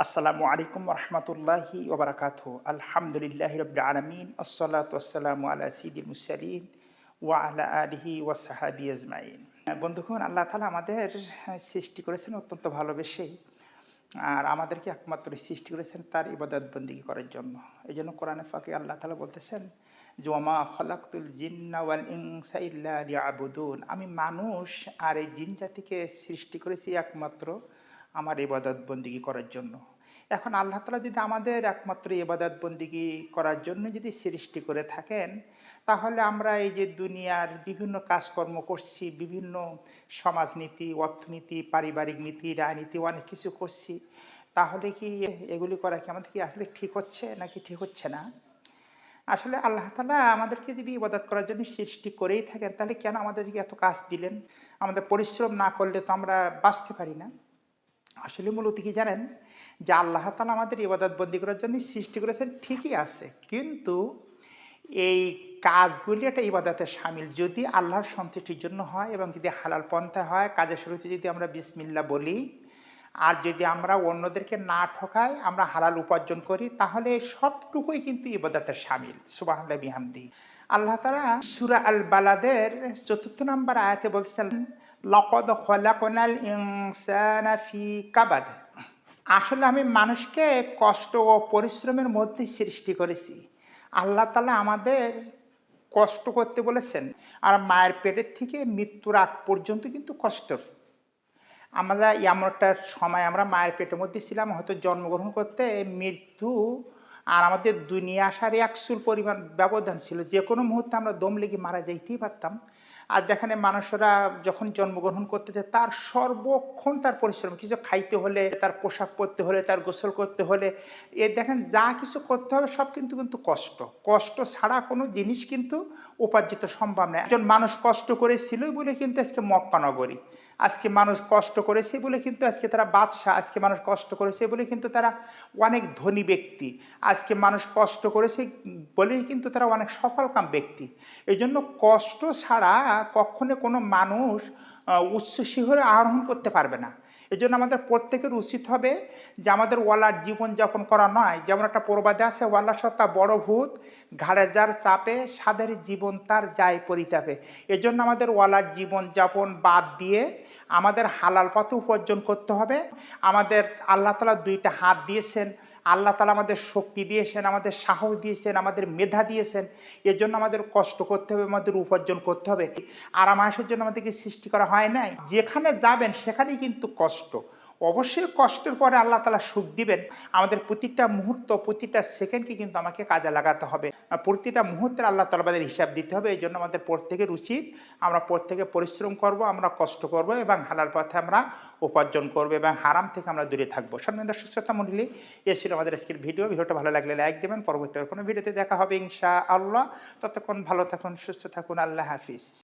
আসসালামু আলাইকুম রহমতুল্লাহি ওবরাকাত আলহামদুলিল্লাহ রব আলমিন, আসসালাত আসসালামু আলা সিদিল মুসালিন ওয়া আলা আলিহি ওয়া সাহাবি আজমাইন। বন্ধুগণ, আল্লাহ তালা আমাদের সৃষ্টি করেছেন অত্যন্ত ভালোবেসেই আর আমাদেরকে একমাত্র সৃষ্টি করেছেন তার ইবাদত বন্দিগি করার জন্য। এই জন্য কোরআনে ফাঁকে আল্লাহ তালা বলতেছেন জমা খলাকুল জিন্না ওয়াল ইনসা ইল্লা লিয়াবুদুন। আমি মানুষ আর এই জিন জাতিকে সৃষ্টি করেছি একমাত্র আমার ইবাদত বন্দিগি করার জন্য। এখন আল্লাহ তালা যদি আমাদের একমাত্র ইবাদত বন্দিগি করার জন্য যদি সৃষ্টি করে থাকেন, তাহলে আমরা এই যে দুনিয়ার বিভিন্ন কাজকর্ম করছি, বিভিন্ন সমাজনীতি, অর্থনীতি, পারিবারিক নীতি, রাজনীতি, অনেক কিছু করছি, তাহলে কি এগুলি করা কি আমাদের কি আসলে ঠিক হচ্ছে নাকি ঠিক হচ্ছে না? আসলে আল্লাহ তালা আমাদেরকে যদি ইবাদত করার জন্য সৃষ্টি করেই থাকেন, তাহলে কেন আমাদেরকে এত কাজ দিলেন? আমাদের পরিশ্রম না করলে তো আমরা বাঁচতে পারি না। আসলে মূলত কি জানেন যে আল্লাহ তালা আমাদের ইবাদত বন্দি করার জন্য সৃষ্টি করেছেন, ঠিকই আছে। কিন্তু এই কাজগুলি একটা ইবাদতের সামিল। যদি আল্লাহর সন্তুষ্টির জন্য হয় এবং যদি হালাল পন্থা হয়, কাজের শুরুতে যদি আমরা বিসমিল্লা বলি আর যদি আমরা অন্যদেরকে না ঠকাই, আমরা হালাল উপার্জন করি, তাহলে সবটুকুই কিন্তু ইবাদতের সামিল। সুবাহ বিহামদি। আল্লাহ তালা সুরা আল বালাদের চতুর্থ নম্বর আয়াতে বলছেন, লকদ খলাকনাল ফি কাবাদ। আসলে আমি মানুষকে কষ্ট ও পরিশ্রমের মধ্যে সৃষ্টি করেছি। আল্লাহ তালা আমাদের কষ্ট করতে বলেছেন, আর মায়ের পেটের থেকে মৃত্যুর আগ পর্যন্ত কিন্তু কষ্ট। আমরা এমন একটা সময় আমরা মায়ের পেটের মধ্যে ছিলাম, হয়তো জন্মগ্রহণ করতে মৃত্যু আর আমাদের দুনিয়া আসার একচুল পরিমাণ ব্যবধান ছিল। যে কোনো মুহূর্তে আমরা দম লেগে মারা যাইতেই পারতাম। আর যেখানে মানুষরা যখন জন্মগ্রহণ করতে যায়, তার সর্বক্ষণ তার পরিশ্রম, কিছু খাইতে হলে, তার পোশাক পরতে হলে, তার গোসল করতে হলে, এ দেখেন যা কিছু করতে হবে, সব কিন্তু কিন্তু কষ্ট। কষ্ট ছাড়া কোনো জিনিস কিন্তু উপার্জিত সম্ভব নয় একজন মানুষ কষ্ট করেছিল বলে কিন্তু আজকে মক্কা নগরী আজকে মানুষ কষ্ট করেছে বলে কিন্তু আজকে তারা বাদশাহ, আজকে মানুষ কষ্ট করেছে বলে কিন্তু তারা অনেক ধনী ব্যক্তি। আজকে মানুষ কষ্ট করেছে বলেই কিন্তু তারা অনেক সফলকাম ব্যক্তি। এই জন্য কষ্ট ছাড়া কখনো কোনো মানুষ উচ্চ শিহরে আরোহণ করতে পারবে না। এই জন্য আমাদের প্রত্যেকের উচিত হবে যে আমাদের ওয়ালার জীবনযাপন করা নয়। যেমন একটা প্রবাদে আছে ওয়াল্লা সত্তা বড় ভূত, ঘাড়ে যার চাপে সাদের জীবন তার যায় পরিতাপে। এজন্য আমাদের ওয়ালার জীবনযাপন বাদ দিয়ে আমাদের হালাল পথে উপার্জন করতে হবে। আমাদের আল্লাহ তালা দুইটা হাত দিয়েছেন। আল্লাহ তালা আমাদের শক্তি দিয়েছেন, আমাদের সাহস দিয়েছেন, আমাদের মেধা দিয়েছেন। এর জন্য আমাদের কষ্ট করতে হবে, আমাদের উপার্জন করতে হবে। আরাম আয়েসের জন্য আমাদেরকে সৃষ্টি করা হয় নাই। যেখানে যাবেন, সেখানেই কিন্তু কষ্ট। অবশ্যই কষ্টের পরে আল্লাহ তালা সুখ দিবেন। আমাদের প্রতিটা মুহূর্ত, প্রতিটা সেকেন্ডকে কিন্তু আমাকে কাজে লাগাতে হবে। প্রতিটা মুহূর্তের আল্লাহ তালা আমাদের হিসাব দিতে হবে। এই জন্য আমাদের প্রত্যেকের উচিত আমরা প্রত্যেকে পরিশ্রম করব, আমরা কষ্ট করব এবং হালাল পথে আমরা উপার্জন করব এবং হারাম থেকে আমরা দূরে থাকব। সম্মানিত সুস্থতা মন্ডলী এ ছিল আমাদের আজকের ভিডিও। ভিডিওটা ভালো লাগলে লাইক দেবেন। পরবর্তী কোনো ভিডিওতে দেখা হবে ইনশা আল্লাহ ততক্ষণ ভালো থাকুন, সুস্থ থাকুন। আল্লাহ হাফিজ।